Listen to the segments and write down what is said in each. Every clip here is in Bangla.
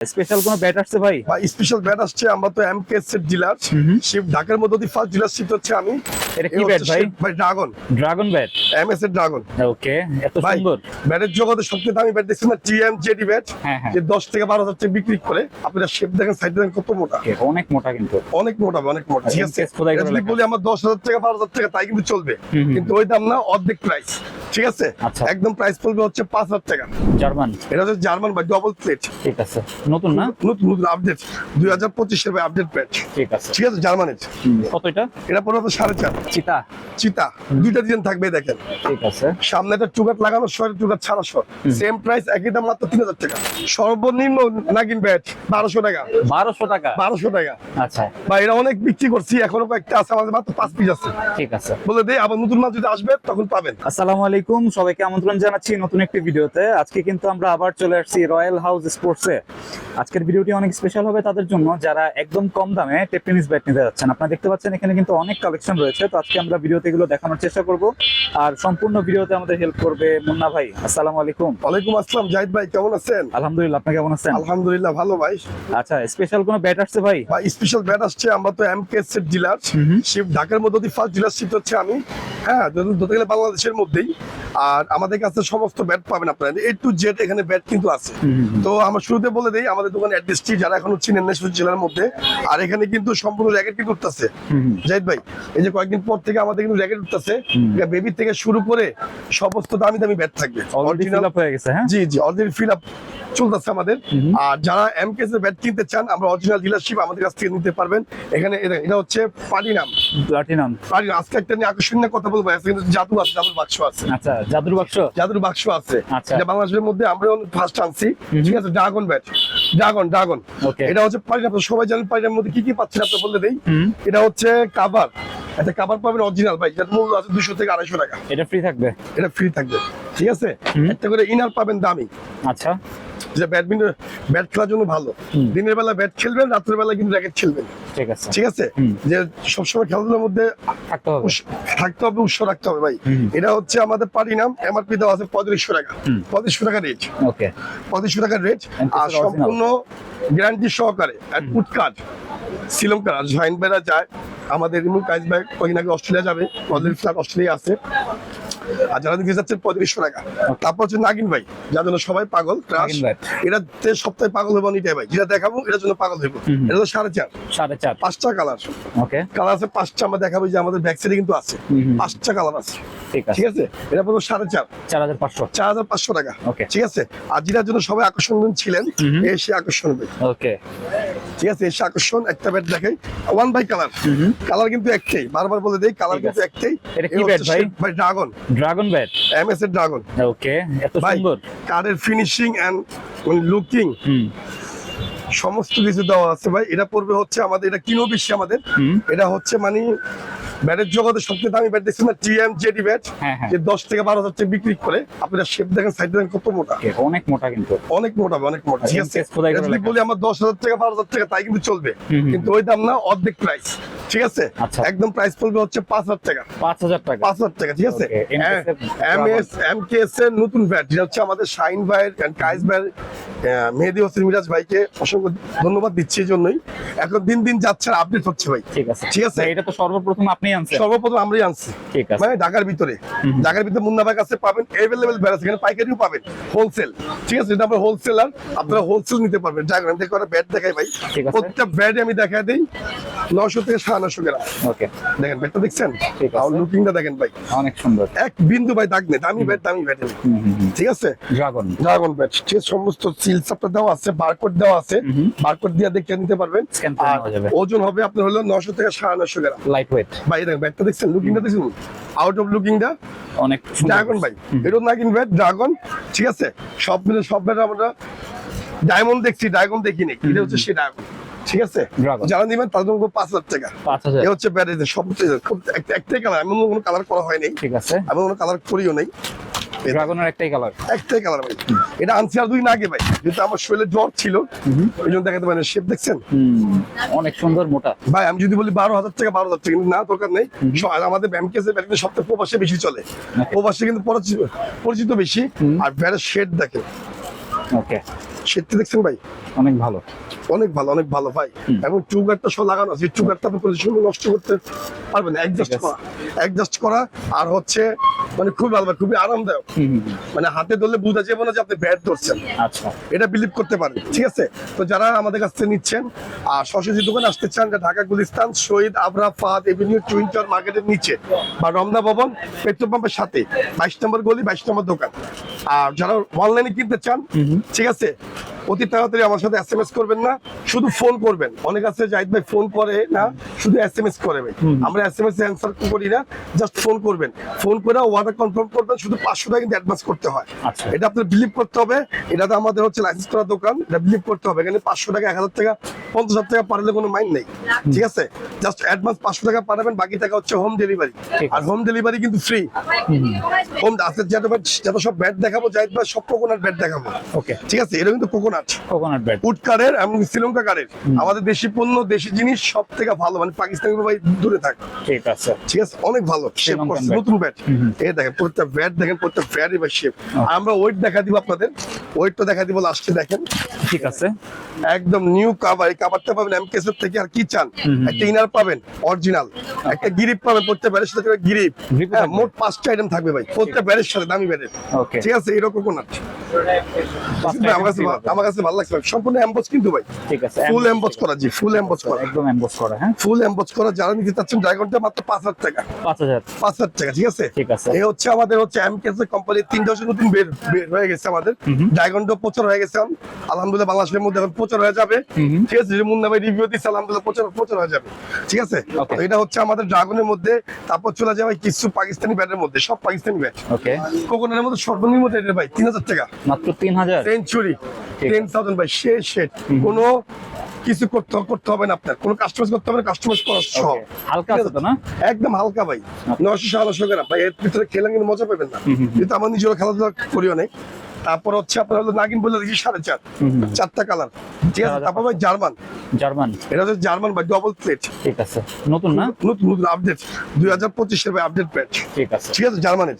স্পেশাল কোনো ব্যাট আসছে ভাই? বা স্পেশাল ব্যাট আসছে আমরা তো এমকেএস এর ডিলার শিপ ঢাকার মধ্যে ফার্স্ট ডিলারশিপ হচ্ছে আমি এটা কি ব্যাট ভাই? ভাই ড্রাগন ড্রাগন ব্যাট এমএস এর ড্রাগন ওকে এত সুন্দর। ব্যাটের জগতে সবচেয়ে দামি ব্যাট দেখছেন না? TM JD bat. যে দশ থেকে বারো হাজার টাকা বিক্রি করে আপনারা শেপ দেখেন সাইড দেখেন কত মোটা। অনেক মোটা কিন্তু। অনেক মোটা অনেক মোটা। ঠিক আছে? যদি বলি আমার দশ হাজার টাকা বারো হাজার টাকা তাই কিন্তু চলবে। কিন্তু ওই দাম না অর্ধেক প্রাইস ঠিক আছে? আচ্ছা। একদম প্রাইস পড়বে হচ্ছে পাঁচ হাজার টাকা। জার্মান। এটা হচ্ছে জার্মান বা ডবল প্লেট ঠিক আছে। নতুন না? নতুন নতুন আপডেট দুই হাজার পঁচিশের আপডেট প্যাচ ঠিক আছে। ঠিক আছে জার্মানের। কত এটা? এটা আপনার সাড়ে চার। চিতা? চিতা। দুইটা ডিজাইন থাকবে দেখেন। ঠিক আছে। সামনে একটা লাগানো ছাড়া সেম প্রাইস একই দাম মাত্র তিন হাজার টাকা। সর্বনিম্ন নাগিন ব্যাট বারোশো টাকা। বারোশো টাকা? বারোশো টাকা। আচ্ছা। বা এটা অনেক বিক্রি করছি এখনও কয়েকটা আছে আমাদের মাত্র পাঁচ পিস আছে। ঠিক আছে। বলে দেই আবার নতুন মাল যদি আসবে তখন পাবেন। আসসালামু আলাইকুম সবাইকে আমন্ত্রণ জানাচ্ছি নতুন একটি ভিডিওতে। আজকে কিন্তু আমরা আবার চলে আসছি রয়্যাল হাউস স্পোর্টসে আজকের ভিডিওটি অনেক স্পেশাল হবে তাদের জন্য যারা একদম কম দামে টেপ টেনিস ব্যাট নিতে যাচ্ছেন। আপনারা দেখতে পাচ্ছেন এখানে কিন্তু অনেক কালেকশন রয়েছে। তো আজকে আমরা ভিডিওতে এগুলো দেখানোর চেষ্টা করব। আর সম্পূর্ণ ভিডিওতে আমাদের হেল্প করবে মুন্না ভাই। আসসালামু আলাইকুম। ওয়ালাইকুম আসসালাম জাহিদ ভাই কেমন আছেন? আলহামদুলিল্লাহ আপনি কেমন আছেন? আলহামদুলিল্লাহ ভালো ভাই। আচ্ছা স্পেশাল কোনো ব্যাট আসছে ভাই? ভাই স্পেশাল ব্যাট আসছে আমরা তো এমকেএস এর ডিলার শিপ ঢাকার মধ্যে ফার্স্ট ডিলারশিপ হচ্ছে আমি। হ্যাঁ ধরতে গেলে বাংলাদেশের মধ্যেই। আর আমাদের কাছে সমস্ত ব্যাট পাবেন আপনারা। এ টু জেড এখানে ব্যাট কিন্তু আছে। তো আমরা শুরুতে বলে দেই আমাদের দোকান অ্যাড্রেসটি যারা এখনও চিনেন না শুধু জেলার মধ্যে আর এখানে কিন্তু সম্পূর্ণ র্যাকেট কিন্তু উঠতেছে। জাহিদ ভাই এই যে কয়েকদিন পর থেকে আমাদের কিন্তু র্যাকেট উঠতেছে বেবি থেকে শুরু করে সমস্ত দামি দামি ব্যাট থাকবে। হয়ে গেছে হ্যাঁ? জি জি অলরেডি ফিল আপ চলতেছে আমাদের। আর যারা এমকেএস এর ব্যাট কিনতে চান আমরা অরিজিনাল ডিলারশিপ আমাদের কাছ থেকে নিতে পারবেন। এখানে এটা- হচ্ছে পারিনাম প্লাটিনাম পারিনাম আজকে একটা নিয়ে আকর্ষণীয় কথা বলব আজকে কিন্তু জাদু আছে জাদুর বাক্স আছে। আচ্ছা জাদুর বাক্স? জাদুর বাক্স আছে। আচ্ছা। এটা বাংলাদেশের মধ্যে আমরা ফার্স্ট আনছি ঠিক আছে ড্রাগন ব্যাট ড্রাগন ড্রাগন। এটা হচ্ছে সবাই জানেন মধ্যে কি কি পাচ্ছেন আপনি বলে দেই। এটা হচ্ছে কাভার একটা কাভার পাবেন অরিজিনাল ভাই। মূল্য আছে দুশো থেকে আড়াইশো টাকা। এটা ফ্রি থাকবে? এটা ফ্রি থাকবে। ঠিক আছে? একটা করে ইনার পাবেন দামি। আচ্ছা। যে ব্যাডমিন্টন ব্যাট খেলার জন্য ভালো। দিনের বেলা ব্যাট খেলবেন রাত্রের বেলা কিন্তু র্যাকেট খেলবেন। ঠিক আছে। ঠিক আছে? যে সবসময় খেলাধুলার মধ্যে থাকতে হবে। উৎস- থাকতে হবে উৎস রাখতে হবে ভাই। এটা হচ্ছে আমাদের পারি নাম এমআরপি দেওয়া আছে পঁয়ত্রিশশো টাকা। পঁয়ত্রিশশো টাকা রেট ওকে। পঁয়ত্রিশশো টাকা রেট আর. সম্পূর্ণ গ্যারান্টি সহকারে ফুড কার্ড শ্রীলঙ্কার জয়েন্ট বেড়া যায় আমাদের কাজ ব্যাগ কদিন আগে অস্ট্রেলিয়া যাবে। অস্ট্রেলিয়া আছে। আর যারা দিকে যাচ্ছেন পঁয়ত্রিশশো টাকা। তারপর হচ্ছে নাগিন ভাই যার জন্য সবাই পাগল ক্রাশ এটাতে সপ্তাহে পাগল হব নিতে ভাই। যেটা দেখাবো এটার জন্য পাগল হইব। এটা তো সাড়ে চার। সাড়ে চার। পাঁচটা কালার ওকে কালার আছে পাঁচটা আমরা দেখাবো যে আমাদের ব্যাক সাইডে কিন্তু আছে। পাঁচটা কালার আছে। ঠিক আছে। এটা পড়ব সাড়ে চার। চার হাজার পাঁচশো। চার হাজার পাঁচশো টাকা। Okay. ঠিক আছে? আর যেটার জন্য সবাই আকর্ষণ ছিলেন। এসে আকর্ষণ হবে ওকে ঠিক আছে? এসে আকর্ষণ। একটা ব্যাট দেখাই। ওয়ান বাই কালার কালার কিন্তু একটাই। বারবার বলে দেই কালার কিন্তু একটাই। এটা কি ভাই? ভাই ড্রাগন ড্রাগন ব্যাট এমএস এর ড্রাগন ওকে এত সুন্দর। কারের ফিনিশিং এন্ড লুকিং হুম। সমস্ত কিছু দেওয়া আছে ভাই। এটা পড়বে হচ্ছে আমাদের এটা কিনো বেশি আমাদের। এটা হচ্ছে মানে ব্যাটের জগতে সবচেয়ে দামি ব্যাট দেখছেন না? টিএম জেডি ব্যাট হ্যাঁ, হ্যাঁ। যে দশ থেকে বারো হাজার বিক্রি করে আপনারা শেপ দেখেন সাইড দেখেন কত মোটা। অনেক মোটা কিন্তু। অনেক মোটা অনেক মোটা। ঠিক আছে। বলি আমার দশ হাজার টাকা বারো হাজার টাকা তাই কিন্তু চলবে। কিন্তু ওই দাম না অর্ধেক প্রাইস ঠিক আছে? আচ্ছা। একদম প্রাইস পড়বে হচ্ছে পাঁচ হাজার টাকা। পাঁচ হাজার টাকা। পাঁচ হাজার টাকা ঠিক আছে? M S M K S এর নতুন ব্যাট যেটা হচ্ছে আমাদের শাইন ভাইয়ের ভাইয়ের মেহেদি হোসেন মিরাজ ভাইকে অসংখ্য ধন্যবাদ দিচ্ছি এই জন্যই। এখন দিন দিন যাচ্ছে আপডেট হচ্ছে ভাই। ঠিক আছে। ঠিক আছে। এটা তো সর্বপ্রথম আপনি আনছেন সর্বপ্রথম আমরাই আনছি। ঠিক আছে। মানে ঢাকার ভিতরে। ঢাকার ভিতরে মুন্না ভাই কাছে পাবেন এভেলেবেল ব্যাট এখানে পাইকারিও পাবেন হোলসেল ঠিক আছে এটা আমরা হোলসেলার আপনারা হোলসেল নিতে পারবেন। ডায়াগ্রাম থেকে করা ব্যাট দেখাই ভাই। প্রত্যেকটা ব্যাট আমি দেখাই দিই নশো থেকে সাড়ে নশো গ্রাম। ওকে। দেখেন ব্যাটটা দেখছেন? আর লুকিংটা দেখেন ভাই। অনেক সুন্দর। এক বিন্দু ভাই দাগ নেই দামি ব্যাট দামি ব্যাট ঠিক আছে? ড্রাগন ড্রাগন ব্যাট সমস্ত সিল দেওয়া আছে বারকোড দেওয়া আছে বারকোড দিয়ে দেখে নিতে পারবেন। ওজন হবে আপনার হলো নশো থেকে সাড়ে নশো গ্রাম। লাইট ওয়েট ভাই দেখেন ব্যাটটা দেখছেন? লুকিংটা দেখছেন? আউট অফ লুকিংটা অনেক ড্রাগন ভাই এটা না ব্যাট ড্রাগন ঠিক আছে? সব মিলে সব ব্যাট আমরা ডায়মন্ড দেখছি ড্রাগন দেখিনি। এটা হচ্ছে সে ড্রাগন ঠিক আছে? যারা নিবেন তাদের জন্য পাঁচ হাজার টাকা। পাঁচ হাজার। এ হচ্ছে ব্যাট সব একটাই কালার এমন কোনো কালার করা হয়নি। ঠিক আছে। এমন কোনো কালার করিও নেই। ড্রাগনের একটাই কালার একটাই কালার ভাই। এটা আনছি আর দুই না আগে ভাই। যেহেতু আমার শরীরে জ্বর ছিল ওই জন্য দেখাতে পারেন। শেপ দেখছেন? অনেক সুন্দর মোটা। ভাই আমি যদি বলি বারো হাজার টাকা বারো হাজার টাকা না দরকার নেই। আমাদের সপ্তাহে প্রবাসে বেশি চলে। প্রবাসে কিন্তু পরিচিত বেশি। আর ব্যাটের শেড দেখেন। ওকে সেটটি দেখছেন ভাই? অনেক ভালো। অনেক ভালো অনেক ভালো ভাই। এবং টুগারটা সব লাগানো আছে। টুগারটা আপনি সময় নষ্ট করতে পারবেন অ্যাডজাস্ট করা অ্যাডজাস্ট করা আর হচ্ছে মানে খুবই ভালো খুবই আরামদায়ক। মানে হাতে ধরলে বোঝা যাবে না যে আপনি ব্যাট ধরছেন। আচ্ছা। এটা বিলিভ করতে পারেন ঠিক আছে? তো যারা আমাদের কাছ থেকে নিচ্ছেন আর সরস্বতী দোকানে আসতে চান যে ঢাকা গুলিস্তান শহীদ আবরা ফাদ এভিনিউ টুইন টাওয়ার মার্কেটের নিচে বা রমনা ভবন পেট্রোল পাম্পের সাথে বাইশ নম্বর গলি বাইশ নম্বর দোকান। আর যারা অনলাইনে কিনতে চান। ঠিক আছে? অতি তাড়াতাড়ি আমার সাথে এস এম এস করবেন না শুধু ফোন করবেন। অনেক আছে জাহিদ ভাই ফোন করে না শুধু এস এম এস করে ভাই। হুম। আমরা এস এম এস অ্যান্সার করি না জাস্ট ফোন করবেন। ফোন করে ওয়াটার কনফার্ম করবেন শুধু পাঁচশো টাকা কিন্তু অ্যাডভান্স করতে হয়। আচ্ছা। এটা আপনার বিলিভ করতে হবে এটা তো আমাদের হচ্ছে লাইসেন্স করা দোকান এটা বিলিভ করতে হবে। এখানে পাঁচশো টাকা এক হাজার টাকা পঞ্চাশ হাজার টাকা পাঠালে কোনো মাইন্ড নেই। ঠিক আছে? জাস্ট অ্যাডভান্স পাঁচশো টাকা পাঠাবেন বাকি টাকা হচ্ছে হোম ডেলিভারি আর হোম ডেলিভারি কিন্তু ফ্রি হোম। আজকে যত সব ব্যাট দেখাবো জাহিদ ভাই সব কোকোনাট ব্যাট দেখাবো। ওকে ঠিক আছে? এটা কিন্তু কোকোনাট। Coconut bat. উড কারের এবং শ্রীলঙ্কা কারের আমাদের দেশি পণ্য দেশি জিনিস সব থেকে ভালো মানে পাকিস্তানি ভাই দূরে থাক। ঠিক আছে। ঠিক আছে? অনেক ভালো। শেপ করছে। নতুন ব্যাট। এই দেখেন প্রত্যেকটা ব্যাট দেখেন এবার শেপ আমরা ওয়েট দেখা দিব আপনাদের। ওয়েটটা দেখা দিব লাস্টে দেখেন। ঠিক আছে। একদম নিউ কাভার এই কাভারটা পাবেন থেকে আর কি চান। একটা ইনার পাবেন অরিজিনাল একটা গিরিপ পাবেন প্রত্যেক ব্যাটের সাথে গিরিপ হ্যাঁ? মোট পাঁচটা আইটেম থাকবে ভাই। প্রত্যেক ব্যাটের সাথে দামি ব্যাটের ঠিক আছে? এরকম কোন আমার আমার কাছে ভালো লাগছে সম্পূর্ণ এমবস কিন্তু ভাই। ঠিক আছে ফুল এমবস করা জি ফুল এমবস করা। একদম এমবোস করা হ্যাঁ? ফুল এমবস করা যারা নিতে চাচ্ছেন ড্রাগনটা মাত্র পাঁচ হাজার টাকা। পাঁচ হাজার। পাঁচ হাজার টাকা ঠিক আছে? ঠিক আছে। এই হচ্ছে আমাদের হচ্ছে এমকেএস কোম্পানির তিনটা হচ্ছে নতুন বের বের হয়ে গেছে আমাদের। ড্রাগনটা প্রচার হয়ে গেছে আলহামদুলিল্লাহ বাংলাদেশের মধ্যে এখন প্রচার হয়ে যাবে। ঠিক আছে যে মুন্না ভাই রিভিউ দিচ্ছে আলহামদুলিল্লাহ প্রচার প্রচার হয়ে যাবে। ঠিক আছে? তো এটা হচ্ছে আমাদের ড্রাগনের মধ্যে। তারপর চলে যাবে কিছু পাকিস্তানি ব্যাটের মধ্যে সব পাকিস্তানি ব্যাট ওকে কোকোনারের মধ্যে সর্বনিম্ন রেটের ভাই তিন হাজার টাকা। মাত্র তিন হাজার? সেঞ্চুরি ঠিক টেন থাউজেন্ড ভাই সে শেট কোনো কিছু করতে করতে হবে না আপনার। কোনো কাস্টমাইজ করতে হবে না কাস্টমাইজ করা Okay. হালকা আছে তো না? একদম হালকা ভাই। নয়শো সাড়ে গ্রাম। ভাই এর ভিতরে খেলে কিন্তু মজা পাবেন না। কিন্তু আমার নিজেরও খেলাধুলা করি অনেক তারপর হচ্ছে আপনার হলো নাগিন বলে দেখি সাড়ে চার। চারটা কালার ঠিক আছে? তারপর ভাই জার্মান। জার্মান। এটা হচ্ছে জার্মান ভাই ডবল প্লেট ঠিক আছে। নতুন না? নতুন নতুন আপডেট দুই হাজার পঁচিশের ভাই আপডেট প্যাচ ঠিক আছে। ঠিক আছে? জার্মানের।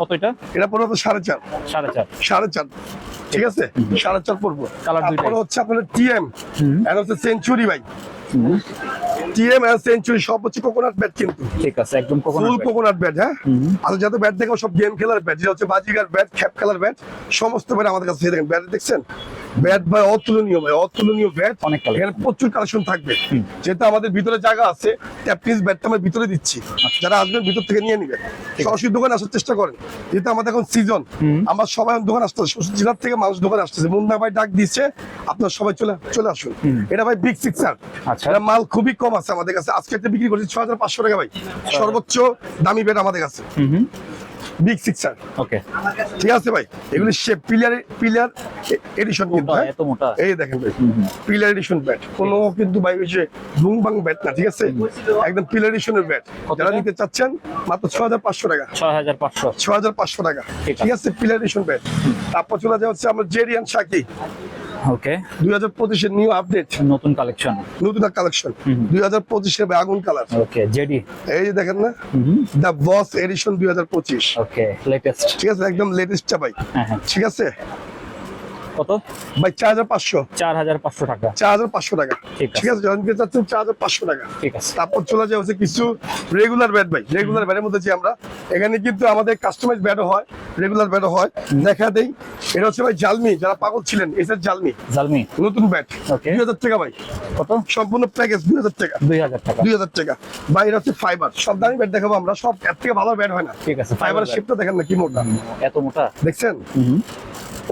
কত এটা? এটা পড়বে আপনার সাড়ে চার। সাড়ে চার। সাড়ে চার। ঠিক আছে? সাড়ে চার পড়ব তারপরে হচ্ছে আপনার টিএম এটা হচ্ছে সেঞ্চুরি ভাই। হুম, টিএম আর সেঞ্চুরি সব হচ্ছে কোকোনাট ব্যাট কিন্তু। ঠিক আছে একদম ফুল কোকোনাট কোকোনাট ব্যাট হ্যাঁ? আর যত ব্যাট দেখো সব গেম খেলার ব্যাট যেটা হচ্ছে বাজিকার ব্যাট খ্যাপ খেলার ব্যাট সমস্ত ব্যাট আমাদের কাছে দেখেন ব্যাট দেখছেন? ব্যাট ভাই অতুলনীয় ভাই অতুলনীয় ব্যাট অনেক এখানে প্রচুর কালেকশন থাকবে। যেহেতু আমাদের ভিতরে জায়গা আছে ট্যাপটিস ব্যাটটা আমরা ভিতরে দিচ্ছি। আচ্ছা। যারা আসবেন ভিতর থেকে নিয়ে নিবেন। সরাসরি দোকানে আসার চেষ্টা করেন। যেহেতু আমাদের এখন সিজন। আমরা সবাই দোকান আসতেছে জেলার থেকে মানুষ দোকান আসতেছে। মুন্না ভাই ডাক দিচ্ছে আপনার সবাই চলে চলে আসুন। এটা ভাই বিগ সিক্সার আচ্ছা। এটা মাল খুবই কম আছে আমাদের কাছে। আজকে একটা বিক্রি করছি ছ হাজার পাঁচশো টাকা ভাই। সর্বোচ্চ দামি ব্যাট আমাদের কাছে। বিগ সিক্সার ওকে ঠিক আছে ভাই? এগুলি শেপ পিলার পিলার এডিশন কিন্তু হ্যাঁ? এত মোটা। এই দেখেন ভাই পিলার এডিশন ব্যাট কোনো কিন্তু ভাই ওই যে ব্যাট না ঠিক আছে? একদম পিলার এডিশনের ব্যাট যারা নিতে চাচ্ছেন মাত্র ছ হাজার পাঁচশো টাকা। ছয় হাজার পাঁচশো। ছ হাজার পাঁচশো টাকা। ঠিক আছে। পিলার এডিশন ব্যাট তারপর চলে যাওয়া হচ্ছে আমার জেরিয়ান শাকি ওকে দুই হাজার পঁচিশের নিউ আপডেট নতুন কালেকশন নতুন কালেকশন দুই হাজার পঁচিশের আগুন কালার ওকে জেডি এই যে দেখেন না? দ্য বস এডিশন দুই হাজার পঁচিশ। ওকে লেটেস্ট ঠিক আছে একদম লেটেস্টটা ভাই হ্যাঁ হ্যাঁ। ঠিক আছে? কত? ভাই চার হাজার পাঁচশো। চার হাজার পাঁচশো টাকা। চার হাজার পাঁচশো টাকা। ঠিক আছে। যখন নিতে চাচ্ছেন চার হাজার পাঁচশো টাকা। ঠিক আছে। তারপর চলে যাওয়া হচ্ছে কিছু রেগুলার ব্যাট ভাই। রেগুলার ব্যাটের মধ্যে যে আমরা এখানে কিন্তু আমাদের কাস্টমাইজ ব্যাটও হয় রেগুলার ব্যাটও হয়। দেখা দেই এটা হচ্ছে ভাই জালমি যারা পাগল ছিলেন এসের জালমি জালমি নতুন ব্যাট. দুই হাজার টাকা ভাই। কত? সম্পূর্ণ প্যাকেজ দুই হাজার টাকা। দুই হাজার টাকা। দুই হাজার টাকা। ভাই এটা হচ্ছে ফাইবার সব দামি ব্যাট দেখাবো আমরা। সব এর থেকে ভালো ব্যাট হয় না। ঠিক আছে ফাইবারের শেপটা দেখেন না কি মোটা। এত মোটা? দেখছেন?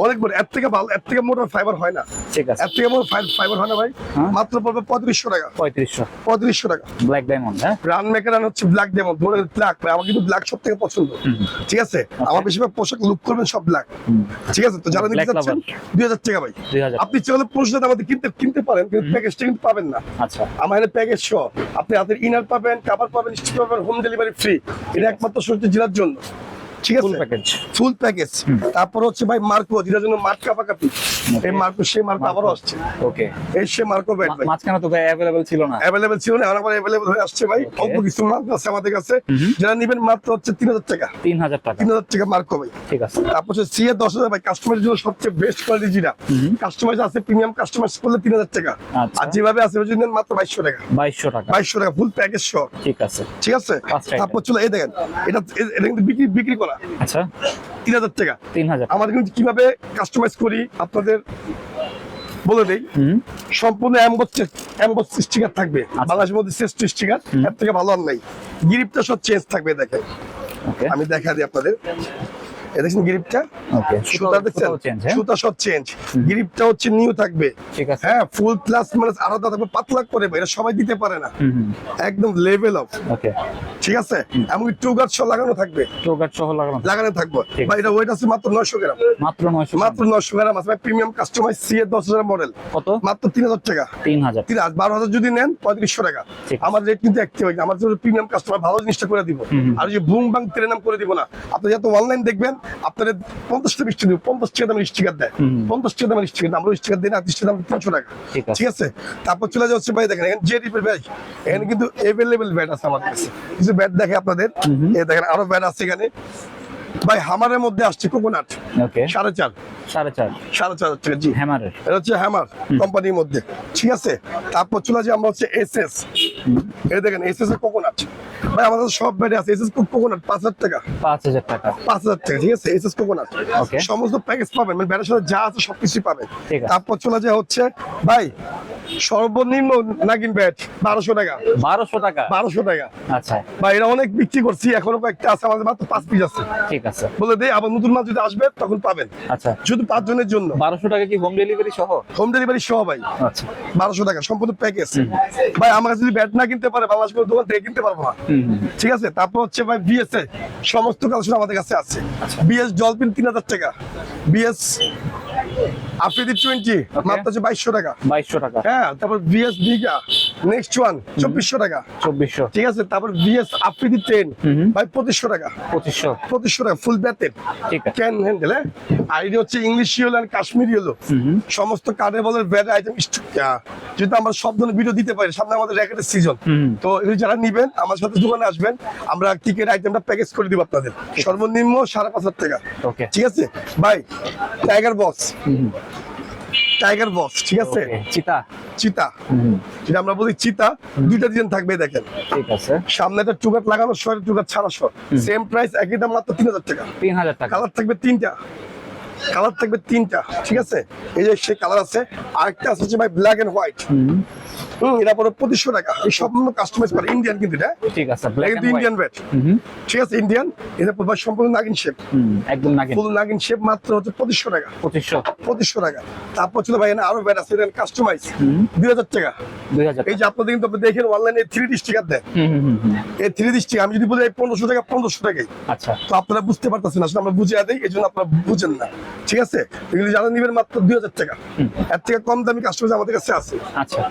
অনেক বড় এর থেকে ভালো এর থেকে মোটা ফাইবার হয় না। ঠিক আছে। এর থেকে মোটা ফাইবার হয় না ভাই। হ্যাঁ। মাত্র পড়বে পঁয়ত্রিশশো টাকা। পঁয়ত্রিশশো। পঁয়ত্রিশশো টাকা। ব্ল্যাক ডায়মন্ড হ্যাঁ? রান মেকার রান হচ্ছে ব্ল্যাক ডেমন ধরে ব্ল্যাক আমার কিন্তু ব্ল্যাক সব থেকে পছন্দ। ঠিক আছে? আমার বেশিরভাগ পোশাক লুক করবেন সব ব্ল্যাক ঠিক আছে? তো যারা নিতে চাচ্ছেন দুই হাজার টাকা ভাই। আপনি পুরুষদের আমাদের কিনতে কিনতে পারেন কিন্তু প্যাকেজটা কিন্তু পাবেন না। আচ্ছা। আমার এখানে প্যাকেজ সহ আপনি হাতের ইনার পাবেন কাবার পাবেন স্টিচ পাবেন হোম ডেলিভারি ফ্রি এটা একমাত্র সত্যি জেলার জন্য। ঠিক ফুল আছে? প্যাকেজ ফুল প্যাকেজ তারপর হচ্ছে ভাই মার্কো যেটা জন্য মার্ক এই মার্কো সেই মার্কো আবারও আসছে। ওকে এই সে মার্কো ব্যাট ভাই। মাঝখানে তো ভাই অ্যাভেলেবল ছিল না। অ্যাভেলেবেল ছিল না আবার অ্যাভেলেবেল হয়ে আসছে ভাই। অল্প কিছু মার্ক আছে আমাদের কাছে। যারা নেবেন মাত্র হচ্ছে তিন হাজার টাকা। তিন হাজার টাকা। তিন হাজার টাকা মার্কো ভাই। ঠিক আছে। তারপর হচ্ছে সিএ দশ হাজার ভাই কাস্টমারের জন্য সবচেয়ে বেস্ট কোয়ালিটি যেটা কাস্টমাইজ আছে প্রিমিয়াম কাস্টমাইজ করলে তিন হাজার টাকা। আচ্ছা। আর যেভাবে আছে ওই জন্য মাত্র বাইশশো টাকা। বাইশশো টাকা। বাইশশো টাকা ফুল প্যাকেজ সহ। ঠিক আছে। ঠিক আছে? তারপর চলো এই দেখেন এটা এটা কিন্তু বিক্রি বিক্রি করা। আচ্ছা। তিন হাজার টাকা। তিন হাজার। আমাদের কিন্তু কীভাবে কাস্টমাইজ করি আপনাদের বলে দেই। সম্পূর্ণ অ্যাম্বস অ্যাম্বস স্টিকার থাকবে। আচ্ছা। বাংলাদেশের মধ্যে শ্রেষ্ঠ স্টিকার এর থেকে ভালো আর নাই। গিরিপটা সব চেঞ্জ থাকবে দেখে আমি দেখা দিই আপনাদের। এ গিরিপটা ওকে সুতা দেখছেন? হ্যাঁ? সুতা সব চেঞ্জ গিরিপটা হচ্ছে নিউ থাকবে। ঠিক আছে। হ্যাঁ ফুল প্লাস মানে আলাদা থাকবে পাতলা করে এটা সবাই দিতে পারে না। একদম লেভেল অফ ওকে ঠিক আছে? এমনকি টু গার্ড সহ লাগানো থাকবে। টোগার সহ লাগানো লাগানো থাকবে। ভাই এটা ওয়েট আছে মাত্র নয়শো গ্রাম। মাত্র নয়শো মাত্র নয়শো গ্রাম আছে। প্রিমিয়াম কাস্টমাইজ সি এর দশ হাজার মডেল কত? মাত্র তিন হাজার টাকা। তিন হাজার। তিন হাজার। বারো হাজার যদি নেন পঁয়ত্রিশশো টাকা। ঠিক আমার রেট কিন্তু একটি হয়েছে। আমার জন্য প্রিমিয়াম কাস্টমার ভালো জিনিসটা করে দিব। আর যে বুম বাং তেরে নাম করে দিব না। আপনি যত অনলাইন দেখবেন আপনাদের পঞ্চাশটা মিষ্টি দিব পঞ্চাশ টাকা দামের স্টিকার দেয়। পঞ্চাশ টাকা দামের স্টিকার আমরা স্টিকার দিই না তিরিশ দাম তিনশো টাকা। ঠিক আছে। তারপর চলে যাচ্ছে ভাই দেখেন এখানে যে রিপের ব্যাট এখানে কিন্তু এভেলেবেল ব্যাট আছে আমার কাছে। কিছু ব্যাট দেখে আপনাদের। এ দেখেন আরও ব্যাট আছে এখানে। ভাই হামারের মধ্যে আসছে কোকোনাট সাড়ে চার। সাড়ে চার। সাড়ে চার টাকা জি। হ্যামারের এটা হচ্ছে হ্যামার কোম্পানির মধ্যে। ঠিক আছে? তারপর চলে যাই আমরা হচ্ছে এস এস এই দেখেন এস এস এর কোকোনাট ভাই আমাদের সব ব্যাটে আছে। এস এস কোকোনাট পাঁচ হাজার টাকা। পাঁচ হাজার টাকা। পাঁচ হাজার টাকা ঠিক আছে? এস এস কোকোনাট সমস্ত প্যাকেজ পাবেন মানে ব্যাটের সাথে যা আছে পাবেন। তারপর চলে যায় হচ্ছে ভাই সর্বনিম্ন নাগিন ব্যাট বারোশো টাকা। বারোশো টাকা? বারোশো টাকা। আচ্ছা। এটা অনেক বিক্রি করছি এখনও কয়েকটা আছে আমাদের মাত্র পাঁচ পিস আছে। ঠিক আছে। বলে দেই আবার নতুন মাল যদি আসবে তখন পাবেন। আচ্ছা। শুধু পাঁচ জনের জন্য। বারোশো টাকা কি হোম ডেলিভারি সহ? হোম ডেলিভারি সহ ভাই। আচ্ছা। বারোশো টাকা সম্পূর্ণ প্যাকেজ ভাই আমার কাছে যদি ব্যাট না কিনতে পারে বাংলাদেশ কোনো দোকান থেকে কিনতে পারব না। ঠিক আছে, তারপর হচ্ছে ভাই বিএস এ সমস্ত কালেকশন আমাদের কাছে আছে। বিএস জলপিন তিন হাজার টাকা বিএস আফ্রিদি টোয়েন্টি মাত্র হচ্ছে বাইশশো টাকা। বাইশশো টাকা। হ্যাঁ তারপর নেক্সট ওয়ান চব্বিশশো টাকা। চব্বিশশো। ঠিক আছে তারপর বিএস আফ্রিদি টেন হুম হুম। ভাই পঁচিশশো টাকা। পঁচিশশো। পঁচিশশো টাকা ফুল ক্যান হ্যান্ডেল হ্যাঁ? আইডি হচ্ছে ইংলিশ ইয়েলো আর কাশ্মীরি ইয়েলো হুম হুম। সমস্ত কার্ডের বলের ব্যাট আইটেম যদি আমরা সব ধরনের ভিডিও দিতে পারি সামনে আমাদের র্যাকেটের সিজন তো এগুলো যারা নিবেন আমার সাথে দোকানে আসবেন আমরা টিকেট আইটেমটা প্যাকেজ করে দিব আপনাদের। সর্বনিম্ন সাড়ে পাঁচ হাজার টাকা। ওকে ঠিক আছে? ভাই টাইগার বক্স। টাইগার বস ঠিক আছে? চিতা। চিতা। যেটা আমরা বলি চিতা দুইটা দিন থাকবে দেখেন। ঠিক আছে। সামনে একটা টুকাট লাগানো শহরে টুকাট ছাড়া শর। সেম প্রাইস একই দাম মাত্র তিন হাজার টাকা। তিন হাজার টাকা। কালার থাকবে তিনটা। কালার থাকবে তিনটা ঠিক আছে? এই যে সে কালার আছে আরেকটা আছে হচ্ছে ভাই ব্ল্যাক এন্ড হোয়াইট এটা পরে পঁচিশশো টাকা। এই সম্পূর্ণ কাস্টমাইজ করে ইন্ডিয়ান কিন্তু এটা। ঠিক আছে কিন্তু ইন্ডিয়ান ব্যাট ঠিক আছে ইন্ডিয়ান এটা পরে সম্পূর্ণ নাগিন শেপ একদম নাকি ফুল নাগিন শেপ মাত্র হচ্ছে পঁচিশশো টাকা। পঁচিশশো। পঁচিশশো টাকা। তারপর ছিল ভাই আরও ব্যাট আছে এটা কাস্টমাইজ দুই হাজার টাকা। এই যে আপনাদের কিন্তু দেখেন অনলাইনে থ্রি ডি স্টিকার দেয়। এই থ্রি ডি স্টিকার আমি যদি বলি পনেরোশো টাকা পনেরোশো টাকাই। আচ্ছা। তো আপনারা বুঝতে পারতেছেন আসলে আমরা বুঝে দেই এই জন্য আপনারা বুঝেন না। ঠিক আছে? এগুলি যারা নিবেন মাত্র দুই হাজার টাকা। এর থেকে কম দামি কাস্টমার আমাদের কাছে আছে। আচ্ছা।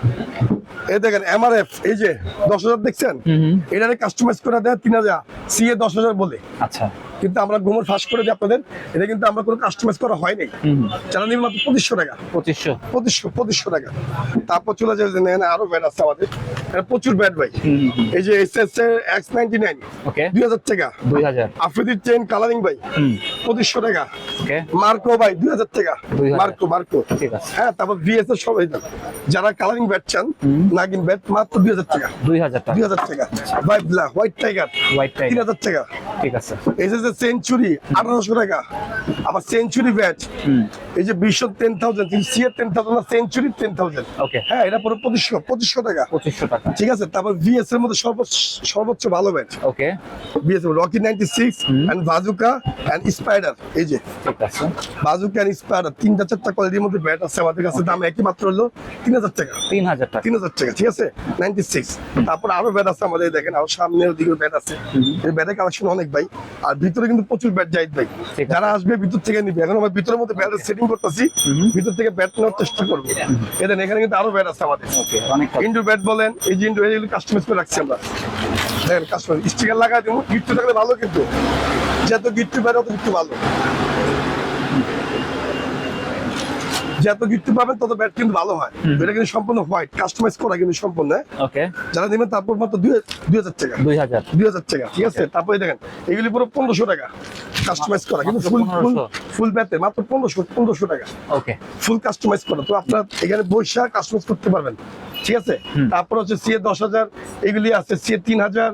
এই দেখেন এমআরএফ এই যে দশ হাজার দেখছেন। কাস্টমাইজ করে দেয় তিন হাজার সিএ দশ হাজার বলে। আচ্ছা। কিন্তু আমরা গোমর ফাঁস করে দিই আপনাদের এটা কিন্তু আমরা কোনো কাস্টমাইজ করা হয় নাই। যারা নিবেন মাত্র পঁচিশশো টাকা। পঁচিশশো। পঁচিশশো পঁচিশশো টাকা। তারপর চলে যাবে যে এখানে আরও ব্যাট আছে আমাদের। প্রচুর ব্যাট ভাই। এই যে S S X ninety nine দুই হাজার টাকা। দুই হাজার। আফ্রিদির চেন কালারিং ভাই। পঁচিশশো টাকা। মার্কো ভাই দুই হাজার টাকা। মার্কো মার্কো ঠিক আছে। হ্যাঁ তারপর এর সবাই যারা কালারিং ব্যাট চান নাগিন ব্যাট মাত্র দুই হাজার টাকা। দুই হাজার টাকা। দুই হাজার টাকা। হোয়াইট টাইগার হোয়াইট তিন হাজার টাকা। ঠিক আছে। এই যে সেঞ্চুরি আঠারোশো টাকা। আবার সেঞ্চুরি ব্যাট এই যে বিশো ten thousand CA ten thousand century ten thousand okay হ্যাঁ এটা পরে পঁচিশশো পঁচিশশো টাকা। পঁচিশশো টাকা। ঠিক আছে তারপর ভিএস এর মধ্যে সর্বোচ্চ সর্বোচ্চ ভালো bat okay BS rocky ninety six and bazooka and spider এই যে। ঠিক আছে। বাজুকা অ্যান্ড স্পাইডার তিনটা চারটা কোয়ালিটির মধ্যে ব্যাট আছে আমাদের কাছে দাম একই মাত্র হলো তিন হাজার টাকা। তিন হাজার টাকা। তিন হাজার টাকা ঠিক আছে? নাইনটি সিক্স তারপর আরও ব্যাট আছে আমাদের দেখেন আরও সামনের দিকে ব্যাট আছে। ব্যাটের কালেকশন অনেক ভাই। আর ভিতরে কিন্তু প্রচুর ব্যাট যাই ভাই। যারা আসবে ভিতর থেকে নিবে। এখন আমার ভিতরের মধ্যে ব্যাটের সেটিং করতেছি। ভিতর থেকে ব্যাট নেওয়ার চেষ্টা করব। এদের এখানে কিন্তু আরও ব্যাট আছে আমাদের। ইন্ডোর ব্যাট বলেন এই যে ইন্ডোর এগুলো কাস্টমাইজ করে রাখছি আমরা। দেখেন কাস্টমাইজ স্টিকার লাগাই দেবো গিফট থাকলে ভালো কিন্তু। যত গিট্টু বেড়ে অত গিট্টু ভালো। যত গিট্টু পাবেন তত ব্যাট কিন্তু ভালো হয়। এটা কিন্তু সম্পূর্ণ হোয়াইট কাস্টমাইজ করা কিন্তু সম্পূর্ণ? ওকে যারা নেবেন তারপর মাত্র দুই হাজার টাকা। দুই হাজার। দুই হাজার টাকা ঠিক আছে? তারপরে দেখেন এগুলি পুরো পনেরোশো টাকা কাস্টমাইজ করা কিন্তু ফুল ফুল 1500 ফুল ব্যাতে মাত্র পনেরোশো পনেরোশো টাকা। ওকে ফুল কাস্টমাইজ করা। তো আপনার এখানে বৈশা কাস্টমাইজ করতে পারবেন ঠিক আছে। তারপর হচ্ছে সিএ দশ হাজার এগুলি আছে সিএ তিন হাজার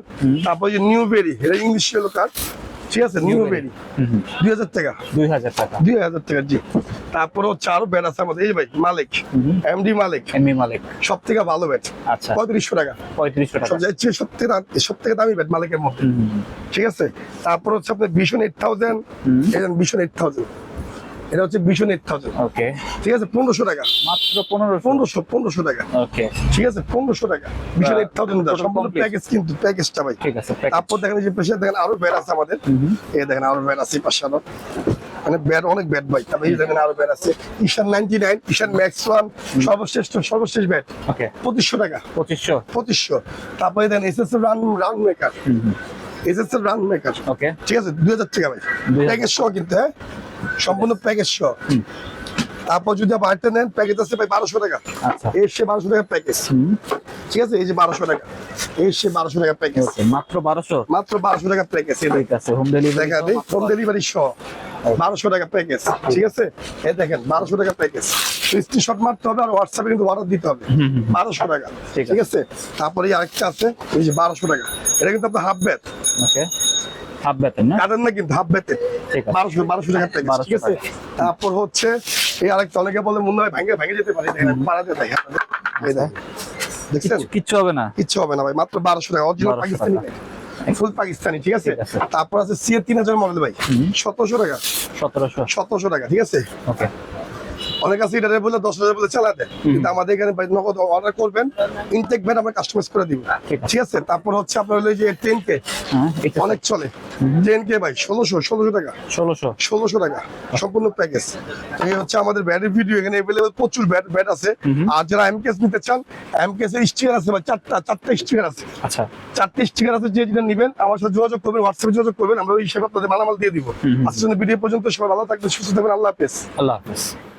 তারপর যে নিউ বেরি এটা ইংলিশ এলো কার্ড ঠিক আছে? নিউ বেরি দুই হাজার টাকা। দুই হাজার টাকা। দুই হাজার টাকা জি। তারপর হচ্ছে আরও ব্যাট আছে আমাদের। এই ভাই মালিক এমডি মালিক। এমনি মালিক। সব থেকে ভালো ব্যাট আচ্ছা। পঁয়ত্রিশশো টাকা। পঁয়ত্রিশশো টাকা। সব যাচ্ছে সব থেকে দাম- সব থেকে দামি ব্যাট মালিকের মধ্যে। ঠিক আছে? তারপর হচ্ছে আপনার vision eight thousand. Vision eight thousand এটা হচ্ছে ভীষণ এইট থাউজেন্ড ওকে। ঠিক আছে? পনেরোশো টাকা। মাত্র পনেরোশো। পনেরোশো পনেরোশো টাকা। ওকে। ঠিক আছে? পনেরোশো টাকা। ভীষণ এইট থাউজেন্ড সম্পূর্ণ প্যাকেজ কিন্তু প্যাকেজটা ভাই। ঠিক আছে। তারপর দেখেন যে পেশে দেখেন আরও ব্যাট আছে আমাদের। এই দেখেন আরও ব্যাট আছে পাশে আরও। মানে ব্যাট অনেক ব্যাট ভাই তারপর এই দেখেন আরও ব্যাট আছে। Ishan ninety nine Ishan max one সর্বশ্রেষ্ঠ সর্বশেষ ব্যাট ওকে পঁচিশশো টাকা। পঁচিশশো? পঁচিশশো। তারপরে then S S run run maker S S run maker okay ঠিক আছে দুই হাজার টাকা ভাই। প্যাকেজ সহ কিন্তু হ্যাঁ? সম্পূর্ণ প্যাকেজ সহ তারপর যদি আরেকটা নেন প্যাকেজ আছে ভাই বারোশো টাকা। আচ্ছা। এর সে বারোশো টাকা প্যাকেজ ঠিক আছে এই যে বারোশো টাকা। এর সে বারোশো টাকা প্যাকেজ মাত্র বারোশো? মাত্র বারোশো টাকা প্যাকেজ ঠিক আছে হোম ডেলিভারি হোম ডেলিভারি সহ বারোশো টাকা প্যাকেজ ঠিক আছে? এই দেখেন বারোশো টাকা প্যাকেজ স্ক্রিনশট মারতে হবে আর হোয়াটসঅ্যাপে কিন্তু অর্ডার দিতে হবে। বারোশো টাকা ঠিক আছে। তারপরে আরেকটা আছে এই যে বারোশো টাকা। এটা কিন্তু আপনার হাফ ব্যাট ওকে হাফ বেতন না? কাটেন না কিন্তু হাফ ব্যাটে বারোশো বারোশো টাকা প্যাকেজ ঠিক আছে? তারপর হচ্ছে এই আরেকটা অনেকে বলে মনে হয় ভেঙে ভেঙে যেতে পারে। দেখছেন? কিচ্ছু হবে না। কিচ্ছু হবে না ভাই মাত্র বারোশো টাকা। অরিজিনাল পাকিস্তানি। ফুল পাকিস্তানি ঠিক আছে? তারপর আছে সিএ তিন হাজার মডেল ভাই। সতেরোশো টাকা। সতেরোশো। সতেরোশো টাকা ঠিক আছে? ওকে। অনেক আছে এটা বলে দশ হাজার বলে চালা দেয় কিন্তু আমাদের এখানে নগদ অর্ডার করবেন ইনটেক আমরা কাস্টমাইজ করে দিব। ঠিক আছে। তারপর হচ্ছে আপনার হলো যে টেন কে হ্যাঁ অনেক চলে। টেন কে ভাই ষোলোশো ষোলোশো টাকা। ষোলোশো। ষোলোশো টাকা। সম্পূর্ণ প্যাকেজ এই হচ্ছে আমাদের ব্যাটের ভিডিও এখানে এভেলেবল প্রচুর ব্যাট ব্যাট আছে। আর যারা এমকেস নিতে চান এমকেস এর স্টিকার আছে ভাই চারটা চারটা স্টিকার আছে। আচ্ছা। চারটে স্টিকার আছে যে যেটা নিবেন আমার সাথে যোগাযোগ করবেন হোয়াটসঅ্যাপে যোগাযোগ করবেন আমরা ওই হিসেবে আপনাদের মালামাল দিয়ে দিব। আজকের ভিডিও পর্যন্ত সবাই ভালো থাকবেন সুস্থ থাকবেন আল্লাহ হাফেজ। আল্লাহ হাফেজ।